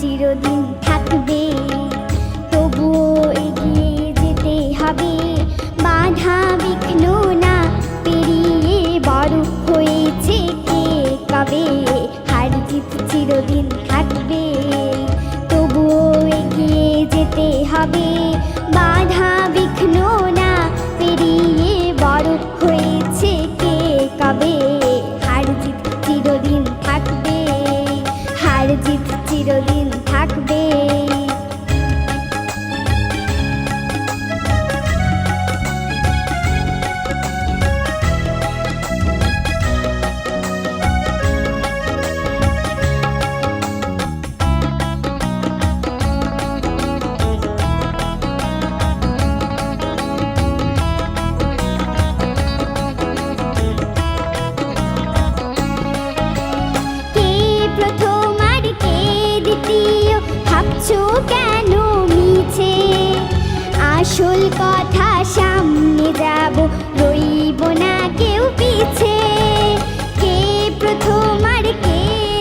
চিরদিন থাকবে। তবুও এগিয়ে যেতে হবে। বাধা বিঘ্ন না পেরিয়ে বড় হয়েছে কে কবে? হার জিত চিরদিন থাকবে। তবুও এগিয়ে যেতে হবে। বাধা ভাবছ কেন মিছে? আসল কথা সামনে যাব, রইব না কেউ পিছে। কে প্রথম আর কে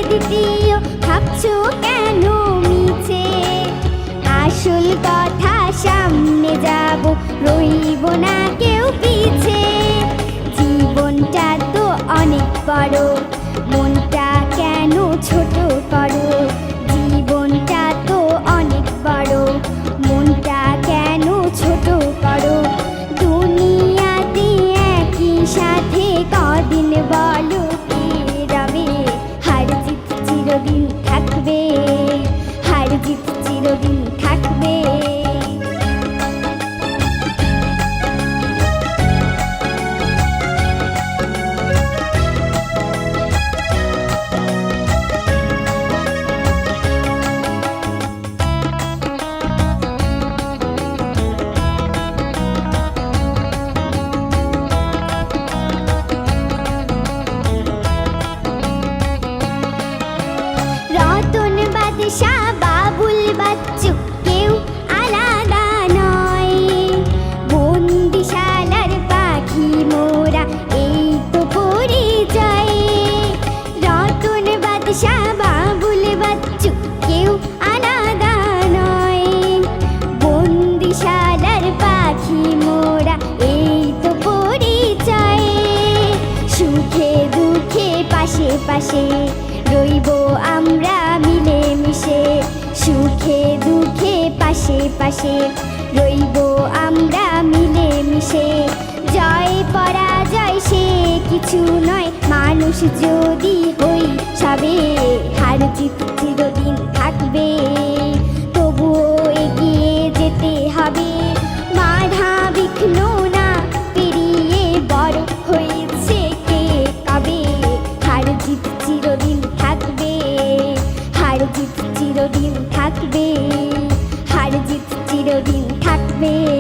দ্বিতীয়, ভাবছ কেন মিছে? আসল কথা সামনে যাব, রইব চিরদিন বাদশাহ বাবুল বাচ্চু কেউ আলাদা নয়। বন্দিশালার পাখি মোরা, এই তো পরিচয়। রতন বাদশাহ, বাবুল বাচ্চু কেউ আলাদা নয়। বন্দিশালার পাখি মোরা, এই তো পরিচয়। সুখে দুঃখে পাশে পাশে সুখে দুঃখে পাশে পাশে রইব আমরা মিলে মিশে জয় পরাজয় সে কিছু নয়, মানুষ যদি হই সবে জিত